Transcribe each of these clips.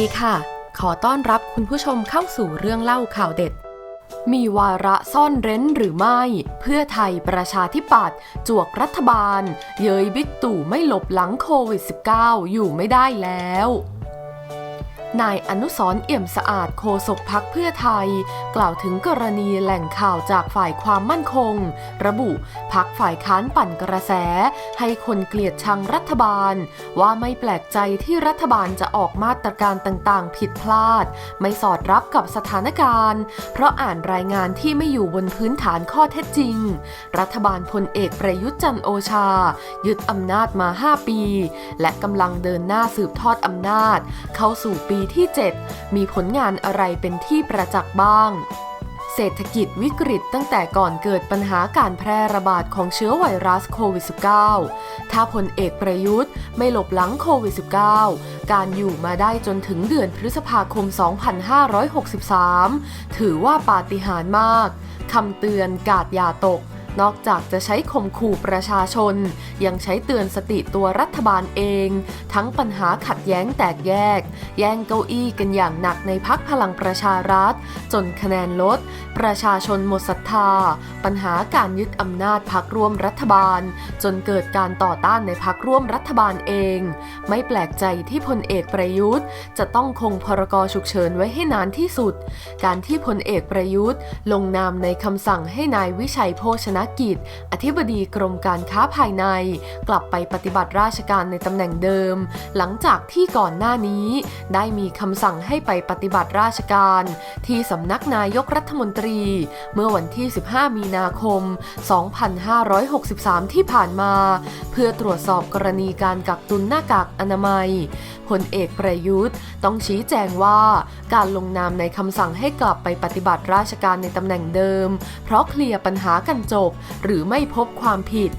ดีค่ะ ขอต้อนรับคุณผู้ชมเข้าสู่เรื่องเล่าข่าวเด็ด มีวาระซ่อนเร้นหรือไม่ เพื่อไทยประชาธิปัตย์จวกรัฐบาล เย้ยบิ๊กตู่ไม่หลบหลังโควิด -19 อยู่ไม่ได้แล้ว นายอนุสร์เอี่ยมสะอาดโฆษกพักเพื่อไทย กล่าวถึงกรณีแหล่งข่าวจากฝ่ายความมั่นคง ระบุพักฝ่ายค้านปั่นกระแส ให้คนเกลียดชังรัฐบาล ว่าไม่แปลกใจที่รัฐบาลจะออกมาตรการต่างๆ ผิดพลาด ไม่สอดรับกับสถานการณ์ เพราะอ่านรายงานที่ไม่อยู่บนพื้นฐานข้อเท็จจริง รัฐบาลพลเอกประยุทธ์จันโอชา ยึดอำนาจมา 5 ปี และกำลังเดินหน้าสืบทอดอำนาจ เข้าสู่ปีที่ 7 มีผลงานอะไรเป็นที่ประจักษ์บ้าง เศรษฐกิจวิกฤตตั้งแต่ก่อนเกิดปัญหาการแพร่ระบาดของเชื้อไวรัสโควิด -19 ถ้าพลเอกประยุทธ์ไม่หลบหลังโควิด -19 การอยู่มาได้จนถึงเดือนพฤษภาคม 2563 ถือว่าปาฏิหาริย์มากคำเตือนกาดยาตก นอกจากจะใช้ข่มขู่ประชาชน ยังใช้เตือนสติตัวรัฐบาลเอง ทั้งปัญหาขัดแย้งแตกแยก แย่งเก้าอี้กันอย่างหนักในพักพลังประชารัฐ จนคะแนนลด ประชาชนหมดศรัทธา ปัญหาการยึดอำนาจพักร่วมรัฐบาล จนเกิดการต่อต้านในพักร่วมรัฐบาลเอง ไม่แปลกใจที่พลเอกประยุทธ์ จะต้องคงพรกฉุกเฉินไว้ให้นานที่สุด การที่พลเอกประยุทธ์ ลงนามในคำสั่งให้นายวิชัยโภชนกิจ อธิบดีกรมการค้าภายใน กลับไปปฏิบัติราชการในตำแหน่งเดิม หลังจากที่ก่อนหน้านี้ ได้มีคำสั่งให้ไปปฏิบัติราชการ ที่สำนักนายกรัฐมนตรี เมื่อวันที่ 15 มีนาคม 2563 ที่ผ่านมา เพื่อตรวจสอบกรณีการกักตุนหน้ากากอนามัยพลเอกประยุทธ์ ต้องชี้แจงว่า การลงนามในคำสั่งให้กลับไปปฏิบัติราชการในตำแหน่งเดิม เพราะเคลียร์ปัญหากันจบหรือไม่พบความผิด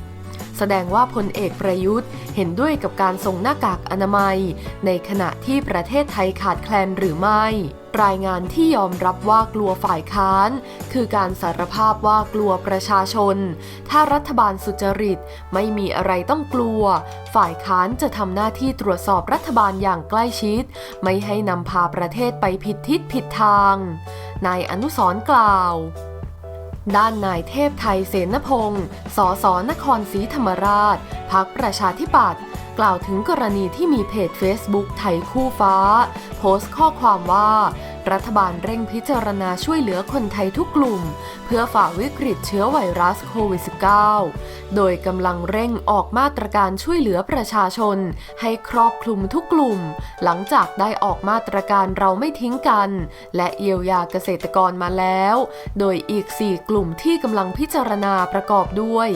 แสดงว่าพลเอกประยุทธ์เห็นด้วยกับการส่งหน้ากากอนามัย ในขณะที่ประเทศไทยขาดแคลนหรือไม่ รายงานที่ยอมรับว่ากลัวฝ่ายค้าน คือการสารภาพว่ากลัวประชาชน ถ้ารัฐบาลสุจริตไม่มีอะไรต้องกลัว ฝ่ายค้านจะทำหน้าที่ตรวจสอบรัฐบาลอย่างใกล้ชิด ไม่ให้นำพาประเทศไปผิดทิศผิดทาง นายอนุสรกล่าว ด้านนายเทพไทยเสนพงศ์สสนครศรีธรรมราช พักประชาธิปัตย์กล่าวถึงกรณีที่มีเพจ Facebook ไทยคู่ฟ้า โพสต์ข้อความว่า รัฐบาลเร่งพิจารณาช่วยเหลือคนไทยทุกกลุ่ม เพื่อฝ่าวิกฤตเชื้อไวรัสโควิด -19 โดยกำลังเร่งออกมาตรการช่วยเหลือประชาชน ให้ครอบคลุมทุกกลุ่ม หลังจากได้ออกมาตรการเราไม่ทิ้งกัน และเยียวยาเกษตรกรมาแล้ว โดยอีก 4 กลุ่มที่กำลังพิจารณาประกอบด้วย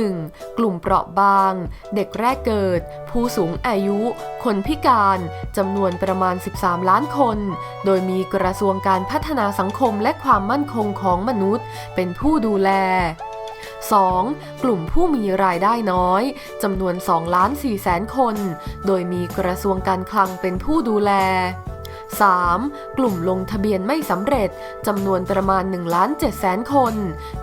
1. กลุ่มเปราะบาง เด็กแรกเกิด ผู้สูงอายุ คนพิการจำนวนประมาณ 13 ล้านคน โดยมีกระทรวงการพัฒนาสังคมและความมั่นคงของมนุษย์ เป็นผู้ดูแล 2. กลุ่มผู้มีรายได้น้อยจำนวน2ล้าน4แสนคน โดยมีกระทรวงการคลังเป็นผู้ดูแล 3. กลุ่มลงทะเบียนไม่สำเร็จจำนวนประมาณ1ล้าน7แสนคน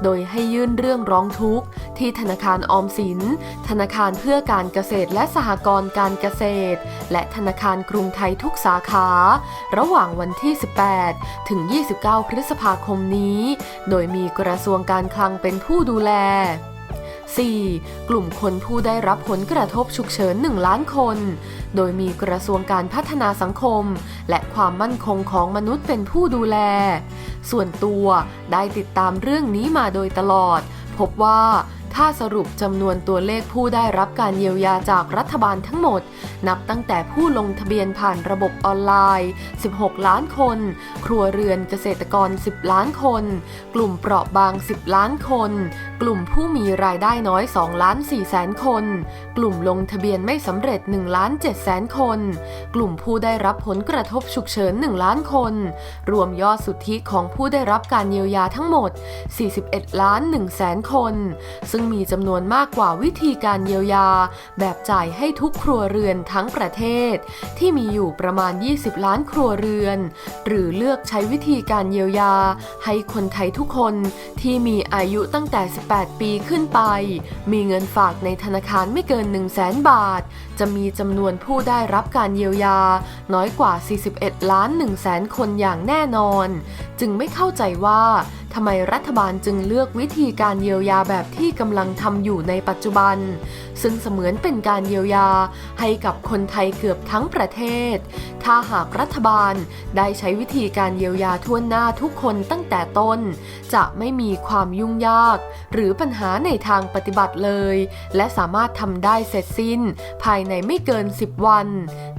โดยให้ยื่นเรื่องร้องทุกข์ ที่ธนาคารออมสิน ธนาคารเพื่อการเกษตรและสหกรณ์การเกษตร และธนาคารกรุงไทยทุกสาขา ระหว่างวันที่ 18 ถึง 29 พฤษภาคมนี้ โดยมีกระทรวงการคลังเป็นผู้ดูแล 4. กลุ่มคนผู้ได้รับผลกระทบฉุกเฉิน 1 ล้านคน โดยมีกระทรวงการพัฒนาสังคม และความมั่นคงของมนุษย์เป็นผู้ดูแล ส่วนตัวได้ติดตามเรื่องนี้มาโดยตลอด พบว่า ถ้าสรุปจำนวนตัวเลขผู้ได้รับการเยียวยาจากรัฐบาลทั้งหมด นับตั้งแต่ผู้ลงทะเบียนผ่านระบบออนไลน์ 16 ล้านคน ครัวเรือนเกษตรกร 10 ล้านคน กลุ่มเปราะบาง 10 ล้านคน กลุ่มผู้มีรายได้น้อย 2 ล้าน4แสนคน กลุ่มลงทะเบียนไม่สำเร็จ1ล้าน7แสนคน กลุ่มผู้ได้รับผลกระทบฉุกเฉิน 1 ล้านคน รวมยอดสุทธิของผู้ได้รับการเยียวยาทั้งหมด 41 ล้าน1แสนคน ซึ่งมีจำนวนมากกว่าวิธีการเยียวยา แบบจ่ายให้ทุกครัวเรือนทั้งประเทศ ที่มีอยู่ประมาณ 20 ล้านครัวเรือน หรือเลือกใช้วิธีการเยียวยา ให้คนไทยทุกคนที่มีอายุตั้งแต่ 18 ปีขึ้นไป มีเงินฝากในธนาคารไม่เกิน 1 0 0 0 0แบาท จะมีจำนวนผู้ได้รับการเยียวยา น้อยกว่า 41 ล้าน1แสนคนอย่างแน่นอน จึงไม่เข้าใจว่า ทำไมรัฐบาลจึงเลือกวิธีการเยียวยาแบบที่กำลังทำอยู่ในปัจจุบัน ซึ่งเสมือนเป็นการเยียวยาให้กับคนไทยเกือบทั้งประเทศ ถ้าหากรัฐบาลได้ใช้วิธีการเยียวยาทั่วหน้าทุกคนตั้งแต่ต้น จะไม่มีความยุ่งยาก หรือปัญหาในทางปฏิบัติเลย และสามารถทำได้เสร็จสิ้น ภายในไม่เกิน 10 วัน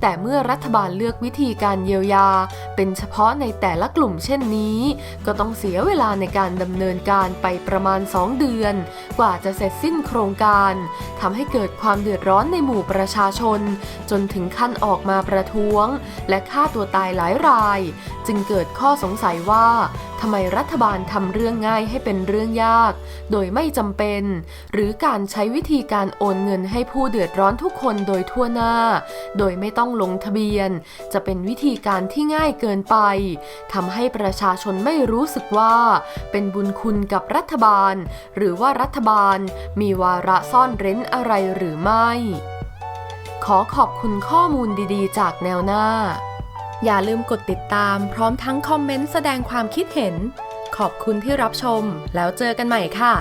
แต่เมื่อรัฐบาลเลือกวิธีการเยียวยา เป็นเฉพาะในแต่ละกลุ่มเช่นนี้ ก็ต้องเสียเวลาในการดำเนินการไปประมาณ 2 เดือน กว่าจะเสร็จสิ้นโครงการทำให้เกิดความเดือดร้อนในหมู่ประชาชน จนถึงขั้นออกมาประท้วง และฆ่าตัวตายหลายราย จึงเกิดข้อสงสัยว่าทำไมรัฐบาลทำเรื่องง่ายให้เป็นเรื่องยาก โดยไม่จำเป็น หรือการใช้วิธีการโอนเงินให้ผู้เดือดร้อนทุกคนโดยทั่วหน้า โดยไม่ต้องลงทะเบียน จะเป็นวิธีการที่ง่ายเกินไปทำให้ประชาชนไม่รู้สึกว่าเป็นบุญคุณกับรัฐบาล หรือว่ารัฐบาลมีวาระซ่อนเร้นอะไรหรือไม่ ขอขอบคุณข้อมูลดีๆ จากแนวหน้า อย่าลืมกดติดตามพร้อมทั้งคอมเมนต์แสดงความคิดเห็น ขอบคุณที่รับชม แล้วเจอกันใหม่ค่ะ